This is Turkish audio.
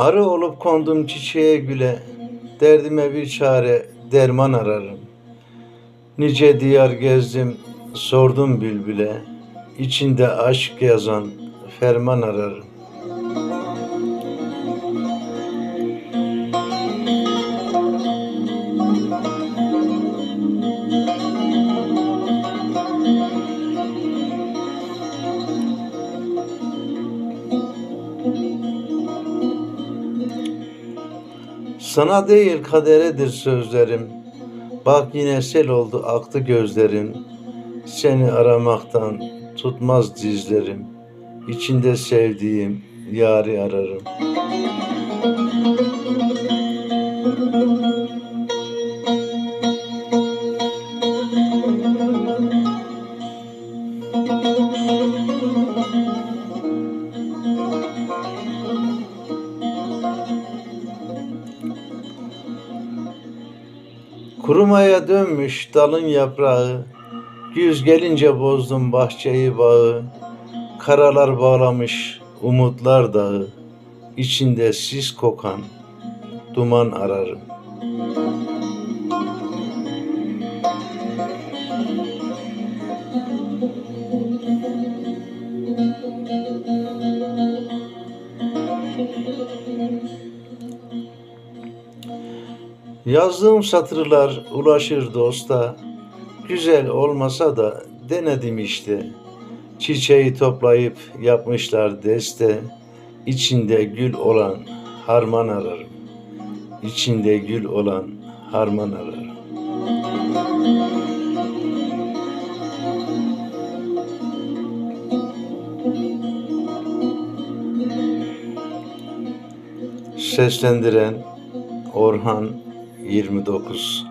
Arı olup kondum çiçeğe güle, derdime bir çare derman ararım. Nice diyar gezdim, sordum bülbüle, içinde aşk yazan ferman ararım. Sana değil kaderedir sözlerim. Bak yine sel oldu aktı gözlerim. Seni aramaktan tutmaz dizlerim. İçinde sevdiğim yari ararım. Kurumaya dönmüş dalın yaprağı, Güz gelince bozdum bahçeyi bağı, Karalar bağlamış umutlar dağı, İçinde sis kokan duman ararım. Yazdığım satırlar ulaşır dosta, güzel olmasa da denedim işte. Çiçeği toplayıp yapmışlar deste, içinde gül olan harman ararım. İçinde gül olan harman ararım. Seslendiren Orhan 29